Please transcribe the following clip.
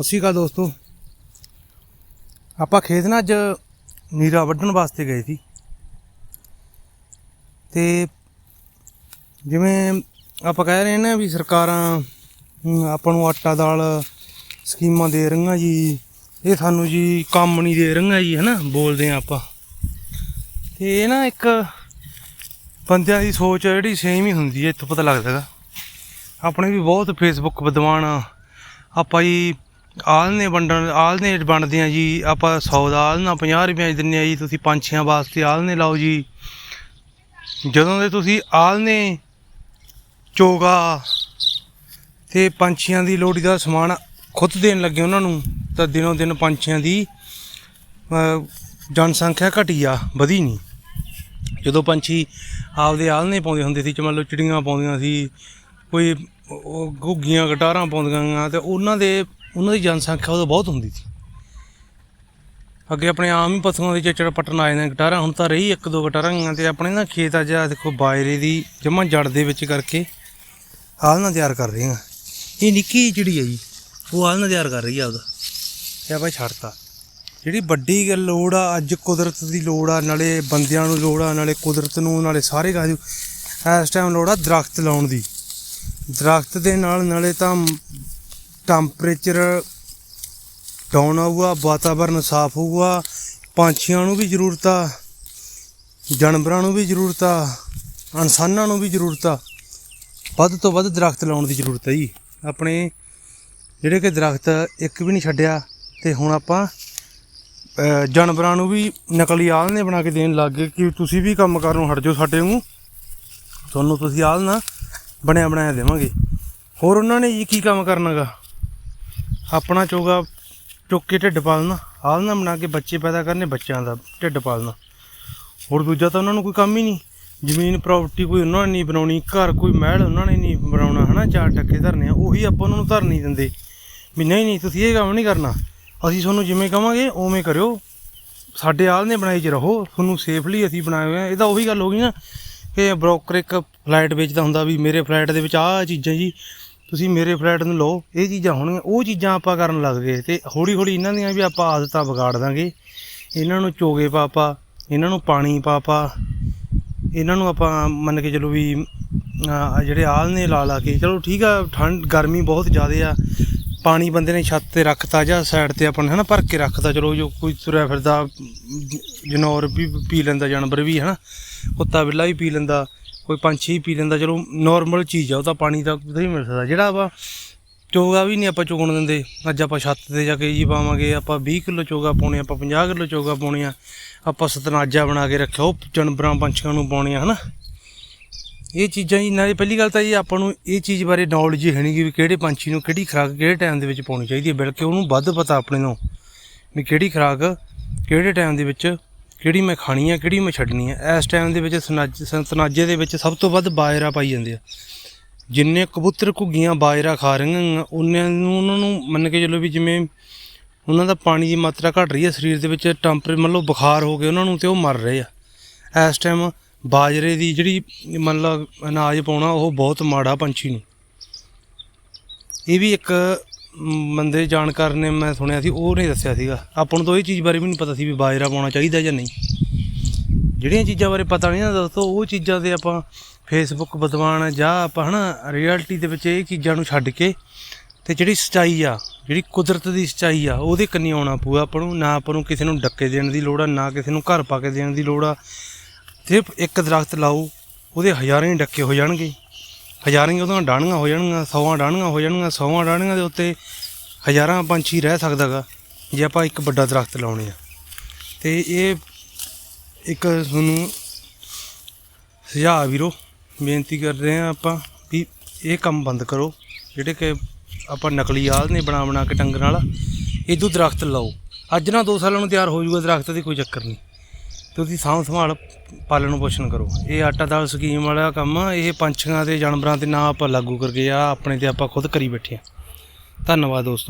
ਸਤਿ ਸ਼੍ਰੀ ਅਕਾਲ ਦੋਸਤੋ। ਆਪਾਂ ਖੇਤ ਨਾ ਅੱਜ ਨੀਰਾ ਵੱਢਣ ਵਾਸਤੇ ਗਏ ਸੀ। ਤੇ ਜਿਵੇਂ ਆਪਾਂ ਕਹਿ ਰਹੇ ਨੇ ਵੀ ਸਰਕਾਰਾਂ ਆਪਾਂ ਨੂੰ ਆਟਾ ਦਾਲ ਸਕੀਮਾਂ ਦੇ ਰਹੀਆਂ ਜੀ, ਇਹ ਸਾਨੂੰ ਜੀ ਕੰਮ ਨਹੀਂ ਦੇ ਰਹੀਆਂ ਜੀ, ਹਨਾ, ਬੋਲਦੇ ਆ ਆਪਾਂ। ਤੇ ਇਹ ਨਾ ਇੱਕ ਬੰਦਿਆਂ ਦੀ ਸੋਚ ਜਿਹੜੀ ਸੇਮ ਹੀ ਹੁੰਦੀ ਹੈ ਇੱਥੋਂ ਪਤਾ ਲੱਗਦਾ ਗਾ ਆਪਣੇ ਵੀ ਬਹੁਤ ਫੇਸਬੁੱਕ ਵਿਦਵਾਨ ਆਪਾਂ ਜੀ ਆਲਨੇ ਵੰਡਣ ਆਲਨੇ ਵੰਡਦੇ ਆ ਜੀ, ਆਪਾਂ 100 ਦਾ ਆਲਨਾ 50 ਰੁਪਏ 'ਚ ਦਿੰਦੇ ਆ ਜੀ, ਤੁਸੀਂ ਪੰਛੀਆਂ ਵਾਸਤੇ ਆਲਨੇ ਲਾਓ ਜੀ। ਜਦੋਂ ਦੇ ਤੁਸੀਂ ਆਲਨੇ ਚੋਗਾ ਤੇ ਪੰਛੀਆਂ ਦੀ ਲੋੜੀ ਦਾ ਸਮਾਨ ਖੁਦ ਦੇਣ ਲੱਗੇ ਉਹਨਾਂ ਨੂੰ, ਤਾਂ ਦਿਨੋਂ ਦਿਨ ਪੰਛੀਆਂ ਦੀ ਜਨਸੰਖਿਆ ਘਟੀ ਆ, ਵਧੀ ਨਹੀਂ। ਜਦੋਂ ਪੰਛੀ ਆਪਦੇ ਆਲਣੇ ਪਾਉਂਦੇ ਹੁੰਦੇ ਸੀ, ਚ ਮੰਨ ਲਓ ਚਿੜੀਆਂ ਪਾਉਂਦੀਆਂ ਸੀ, ਕੋਈ ਉਹ ਘੁੱਗੀਆਂ ਗਟਾਰਾਂ ਪਾਉਂਦੀਆਂ ਗੀਆਂ ਤੇ ਉਹਨਾਂ ਦੇ ਉਹਨਾਂ ਦੀ ਜਨਸੰਖਿਆ ਉਦੋਂ ਬਹੁਤ ਹੁੰਦੀ ਸੀ। ਅੱਗੇ ਆਪਣੇ ਆਮ ਹੀ ਪਸ਼ੂਆਂ ਦੇ ਚਿੱਚੜ ਪੱਟਣ ਆ ਜਾਂਦੇ ਗਟਾਰਾਂ, ਹੁਣ ਤਾਂ ਰਹੀ ਇੱਕ ਦੋ ਗਟਾਰਾਂ ਗੀਆਂ ਤੇ ਆਪਣੇ ਨਾ ਖੇਤ ਅੱਜ ਆ ਦੇਖੋ ਬਾਇਰੇ ਦੀ ਜਮਾਂ ਜੜ ਦੇ ਵਿੱਚ ਕਰਕੇ ਆਲਣਾ ਤਿਆਰ ਕਰ ਰਹੇ ਹਾਂ ਇਹ ਨਿੱਕੀ ਜਿਹੜੀ ਚਿੜੀ ਹੈ ਜੀ, ਉਹ ਆਲਣਾ ਤਿਆਰ ਕਰ ਰਹੀ ਆ ਉਹਦਾ ਇਹ ਆਪਾਂ ਛੱਡਤਾ। ਜਿਹੜੀ ਵੱਡੀ ਗੱਲ ਲੋੜ ਆ, ਅੱਜ ਕੁਦਰਤ ਦੀ ਲੋੜ ਆ, ਨਾਲੇ ਬੰਦਿਆਂ ਨੂੰ ਲੋੜ ਆ, ਨਾਲੇ ਕੁਦਰਤ ਨੂੰ, ਨਾਲੇ ਸਾਰੇ ਕਾਜ ਇਸ ਟਾਈਮ ਲੋੜ ਆ ਦਰਖਤ ਲਾਉਣ ਦੀ। ਦਰਖਤ ਦੇ ਨਾਲ ਨਾਲੇ ਤਾਂ ਟੈਂਪਰੇਚਰ ਡਾਊਨ ਆਊਗਾ, ਵਾਤਾਵਰਨ ਸਾਫ਼ ਹੋਊਗਾ, ਪੰਛੀਆਂ ਨੂੰ ਵੀ ਜ਼ਰੂਰਤ ਆ, ਜਾਨਵਰਾਂ ਨੂੰ ਵੀ ਜ਼ਰੂਰਤ ਆ, ਇਨਸਾਨਾਂ ਨੂੰ ਵੀ ਜ਼ਰੂਰਤ ਆ। ਵੱਧ ਤੋਂ ਵੱਧ ਦਰਖਤ ਲਾਉਣ ਦੀ ਜ਼ਰੂਰਤ ਹੈ ਜੀ। ਆਪਣੇ ਜਿਹੜੇ ਕਿ ਦਰਖਤ ਇੱਕ ਵੀ ਨਹੀਂ ਛੱਡਿਆ ਤੇ ਹੁਣ ਆਪਾਂ ਜਾਨਵਰਾਂ ਨੂੰ ਵੀ ਨਕਲੀ ਆਲਣੇ ਬਣਾ ਕੇ ਦੇਣ ਲੱਗ ਗਏ ਕਿ ਤੁਸੀਂ ਵੀ ਕੰਮ ਕਰਨੋਂ ਹਟ ਜਾਓ ਸਾਡੇ ਨੂੰ ਤੁਹਾਨੂੰ ਤੁਸੀਂ ਆਲਣਾ ਬਣਿਆ ਬਣਾਇਆ ਦੇਵਾਂਗੇ। ਹੋਰ ਉਹਨਾਂ ਨੇ ਜੀ ਕੀ ਕੰਮ ਕਰਨਾਗਾ? ਆਪਣਾ ਚੋਗਾ ਚੁੱਕ ਕੇ ਢਿੱਡ ਪਾਲਣਾ ਆਲਣਾ ਬਣਾ ਕੇ ਬੱਚੇ ਪੈਦਾ ਕਰਨੇ ਬੱਚਿਆਂ ਦਾ ਢਿੱਡ ਪਾਲਣਾ। ਹੋਰ ਦੂਜਾ ਤਾਂ ਉਹਨਾਂ ਨੂੰ ਕੋਈ ਕੰਮ ਹੀ ਨਹੀਂ। ਜ਼ਮੀਨ ਪ੍ਰਾਪਰਟੀ ਕੋਈ ਉਹਨਾਂ ਨੇ ਨਹੀਂ ਬਣਾਉਣੀ, ਘਰ ਕੋਈ ਮਹਿਲ ਉਹਨਾਂ ਨੇ ਨਹੀਂ ਬਣਾਉਣਾ, ਹਨਾ, ਚਾਰ ਟੱਕੇ ਧਰਨੇ ਆ, ਉਹੀ ਆਪਾਂ ਉਹਨਾਂ ਨੂੰ ਧਰ ਨਹੀਂ ਦਿੰਦੇ। ਵੀ ਨਹੀਂ ਨਹੀਂ, ਤੁਸੀਂ ਇਹ ਕੰਮ ਨਹੀਂ ਕਰਨਾ। ਅਸੀਂ ਤੁਹਾਨੂੰ ਜਿਵੇਂ ਕਵਾਂਗੇ, ਉਵੇਂ ਕਰਿਓ। ਸਾਡੇ ਆਲ ਨੇ ਬਣਾਈ 'ਚ ਰਹੋ, ਤੁਹਾਨੂੰ ਸੇਫਲੀ ਅਸੀਂ ਬਣਾਏ ਹੋਏ ਆ। ਇਹ ਤਾਂ ਉਹੀ ਗੱਲ ਹੋ ਗਈ ਨਾ ਕਿ ਬ੍ਰੋਕਰ ਇੱਕ ਫਲੈਟ ਵੇਚਦਾ ਹੁੰਦਾ ਵੀ ਮੇਰੇ ਫਲੈਟ ਦੇ ਵਿੱਚ ਆਹ ਚੀਜ਼ਾਂ ਜੀ ਤੁਸੀਂ ਮੇਰੇ ਫਲੈਟ ਨੂੰ ਲਓ, ਇਹ ਚੀਜ਼ਾਂ ਹੋਣਗੀਆਂ, ਉਹ ਚੀਜ਼ਾਂ ਆਪਾਂ ਕਰਨ ਲੱਗ ਗਏ ਤੇ ਹੌਲੀ ਹੌਲੀ ਇਹਨਾਂ ਦੀਆਂ ਵੀ ਆਪਾਂ ਆਦਤਾਂ ਵਿਗਾੜ ਦਾਂਗੇ। ਇਹਨਾਂ ਨੂੰ ਚੋਗੇ ਪਾ ਪਾ, ਇਹਨਾਂ ਨੂੰ ਪਾਣੀ ਪਾ ਪਾ, ਇਹਨਾਂ ਨੂੰ ਆਪਾਂ ਮੰਨ ਕੇ ਚਲੋ ਵੀ ਜਿਹੜੇ ਆਲ ਨੇ ਲਾ ਲਾ ਕੇ, ਚਲੋ ਠੀਕ ਆ, ਠੰਡ, ਗਰਮੀ ਬਹੁਤ ਜ਼ਿਆਦਾ ਆ, ਪਾਣੀ ਬੰਦੇ ਨੇ ਛੱਤ ਤੇ ਰੱਖਤਾ ਜਾਂ ਸਾਈਡ ਤੇ ਆਪਾਂ ਨੇ ਹਨਾ ਭਰ ਕੇ ਰੱਖਤਾ, ਚਲੋ ਜੋ ਕੋਈ ਤੁਰਿਆ ਫਿਰਦਾ ਜਨੌਰ ਵੀ ਪੀ ਲੈਂਦਾ ਜਾਨਵਰ ਵੀ ਹਨਾ, ਕੁੱਤਾ ਬਿੱਲਾ ਵੀ ਪੀ ਲੈਂਦਾ ਕੋਈ ਪੰਛੀ ਪੀ ਲੈਂਦਾ, ਚਲੋ ਨਾਰਮਲ ਚੀਜ਼ ਆ, ਉਹ ਤਾਂ ਪਾਣੀ ਤਾਂ ਕਿਤੇ ਵੀ ਮਿਲ ਸਕਦਾ। ਜਿਹੜਾ ਆਪਾਂ ਚੋਗਾ ਵੀ ਨਹੀਂ ਆਪਾਂ ਚੁਗਣ ਦਿੰਦੇ, ਅੱਜ ਆਪਾਂ ਛੱਤ ਤੇ ਜਾ ਕੇ ਜੀ ਪਾਵਾਂਗੇ, ਆਪਾਂ 20 ਕਿਲੋ ਚੋਗਾ ਪਾਉਣੇ ਆਪਾਂ 50 ਕਿਲੋ ਚੋਗਾ ਪਾਉਣੇ ਆ, ਆਪਾਂ ਸਤਨਾਜਾ ਬਣਾ ਕੇ ਰੱਖਿਆ, ਉਹ ਜਾਨਵਰਾਂ ਪੰਛੀਆਂ ਨੂੰ ਪਾਉਣੇ ਆ, ਹਨਾ? ਇਹ ਚੀਜ਼ਾਂ ਜੀ, ਨਾਲੇ ਪਹਿਲੀ ਗੱਲ ਤਾਂ ਜੀ, ਆਪਾਂ ਨੂੰ ਇਹ ਚੀਜ਼ ਬਾਰੇ ਨੌਲੇਜ ਹੈ ਨਹੀਂ ਵੀ ਕਿਹੜੇ ਪੰਛੀ ਨੂੰ ਕਿਹੜੀ ਖੁਰਾਕ ਕਿਹੜੇ ਟਾਈਮ ਦੇ ਵਿੱਚ ਪਾਉਣੀ ਚਾਹੀਦੀ ਹੈ, ਬਲਕਿ ਉਹਨੂੰ ਵੱਧ ਪਤਾ ਆਪਣੇ ਨੂੰ ਵੀ ਕਿਹੜੀ ਖੁਰਾਕ ਕਿਹੜੇ ਟਾਈਮ ਦੇ ਵਿੱਚ ਕਿਹੜੀ ਮੈਂ ਖਾਣੀ ਆ, ਕਿਹੜੀ ਮੈਂ ਛੱਡਣੀ ਆ, ਇਸ ਟਾਈਮ ਦੇ ਵਿੱਚ ਸਨਾਜ ਸਤਨਾਜੇ ਦੇ ਵਿੱਚ ਸਭ ਤੋਂ ਵੱਧ ਬਾਜਰਾ ਪਾਈ ਜਾਂਦੇ ਆ। ਜਿੰਨੇ ਕਬੂਤਰ ਘੁੱਗੀਆਂ ਬਾਜਰਾ ਖਾ ਰਹੀਆਂ ਉਹਨਾਂ ਨੂੰ ਉਹਨਾਂ ਨੂੰ ਮੰਨ ਕੇ ਚੱਲੋ ਵੀ ਜਿਵੇਂ ਉਹਨਾਂ ਦਾ ਪਾਣੀ ਦੀ ਮਾਤਰਾ ਘਟ ਰਹੀ ਹੈ ਸਰੀਰ ਦੇ ਵਿੱਚ ਟੈਂਪਰੇ ਮੰਨ ਲਓ ਬੁਖਾਰ ਹੋ ਗਿਆ, ਉਹਨਾਂ ਨੂੰ ਤੇ ਉਹ ਮਰ ਰਹੇ ਆ। ਇਸ ਟਾਈਮ ਬਾਜਰੇ ਦੀ ਜਿਹੜੀ ਮੰਨ ਲਓ ਅਨਾਜ ਪਾਉਣਾ, ਉਹ ਬਹੁਤ ਮਾੜਾ ਪੰਛੀ ਨੂੰ। ਇਹ ਵੀ ਇੱਕ ਬੰਦੇ ਜਾਣਕਾਰ ਨੇ ਮੈਂ ਸੁਣਿਆ ਸੀ, ਉਹ ਨੇ ਦੱਸਿਆ ਸੀਗਾ। ਆਪਾਂ ਨੂੰ ਤਾਂ ਇਹ ਚੀਜ਼ ਬਾਰੇ ਵੀ ਨਹੀਂ ਪਤਾ ਸੀ ਵੀ ਬਾਜਰਾ ਪਾਉਣਾ ਚਾਹੀਦਾ ਜਾਂ ਨਹੀਂ। ਜਿਹੜੀਆਂ ਚੀਜ਼ਾਂ ਬਾਰੇ ਪਤਾ ਨਹੀਂ ਨਾ ਦੋਸਤੋ, ਉਹ ਚੀਜ਼ਾਂ ਦੇ ਆਪਾਂ ਫੇਸਬੁੱਕ ਵਿਦਵਾਨ ਜਾਂ ਆਪਾਂ ਹਨਾ ਰਿਐਲਿਟੀ ਦੇ ਵਿੱਚ ਇਹ ਚੀਜ਼ਾਂ ਨੂੰ ਛੱਡ ਕੇ ਤੇ ਜਿਹੜੀ ਸਚਾਈ ਆ, ਜਿਹੜੀ ਕੁਦਰਤ ਦੀ ਸਚਾਈ ਆ, ਉਹਦੇ ਕੰਨੀ ਆਉਣਾ ਪਊਗਾ ਆਪਾਂ ਨੂੰ। ਨਾ ਆਪਾਂ ਨੂੰ ਕਿਸੇ ਨੂੰ ਡੱਕੇ ਦੇਣ ਦੀ ਲੋੜ ਆ, ਨਾ ਕਿਸੇ ਨੂੰ ਘਰ ਪਾ ਕੇ ਦੇਣ ਦੀ ਲੋੜ ਆ। ਸਿਰਫ ਇੱਕ ਦਰਖਤ ਲਾਓ, ਉਹਦੇ ਹਜ਼ਾਰਾਂ ਹੀ ਡੱਕੇ ਹੋ ਜਾਣਗੇ। ਹਜ਼ਾਰਾਂ ਹੀ ਉਹਦੀਆਂ ਡਾਣੀਆਂ ਹੋ ਜਾਣਗੀਆਂ, ਸੌਆਂ ਡਾਣੀਆਂ ਹੋ ਜਾਣਗੀਆਂ, ਸੌਆਂ ਡਾਣੀਆਂ ਦੇ ਉੱਤੇ ਹਜ਼ਾਰਾਂ ਪੰਛੀ ਰਹਿ ਸਕਦਾਗਾ, ਜੇ ਆਪਾਂ ਇੱਕ ਵੱਡਾ ਦਰਖਤ ਲਾਉਣੇ ਆ। ਤੇ ਇਹ ਇੱਕ ਤੁਹਾਨੂੰ ਸੁਝਾਅ ਵੀਰੋ, ਬੇਨਤੀ ਕਰ ਰਹੇ ਆ ਆਪਾਂ ਵੀ ਇਹ ਕੰਮ ਬੰਦ ਕਰੋ, ਜਿਹੜੇ ਕਿ ਆਪਾਂ ਨਕਲੀ ਆਲ ਨੇ ਬਣਾ ਬਣਾ ਕੇ ਟੰਗਣ ਵਾਲਾ ਇਦੋਂ ਦਰਖਤ ਲਾਓ। ਅੱਜ ਨਾ 2 ਸਾਲਾਂ ਨੂੰ ਤਿਆਰ ਹੋ ਜਾਊਗਾ ਦਰਖਤ ਦੀ ਕੋਈ ਚੱਕਰ ਨਹੀਂ। ਤੁਸੀਂ ਸਾਂਭ ਸੰਭਾਲ ਪਾਲਣ ਪੋਸ਼ਣ ਕਰੋ। ਇਹ ਆਟਾ ਦਾਲ ਸਕੀਮ ਵਾਲਾ ਕੰਮ ਇਹ ਪੰਛੀਆਂ ਤੇ ਜਾਨਵਰਾਂ ਤੇ ਨਾ ਆਪਾਂ ਲਾਗੂ ਕਰਕੇ ਆ, ਆਪਣੇ ਤੇ ਆਪਾਂ ਖੁਦ ਕਰੀ ਬੈਠੇ ਆ। ਧੰਨਵਾਦ ਦੋਸਤੋ।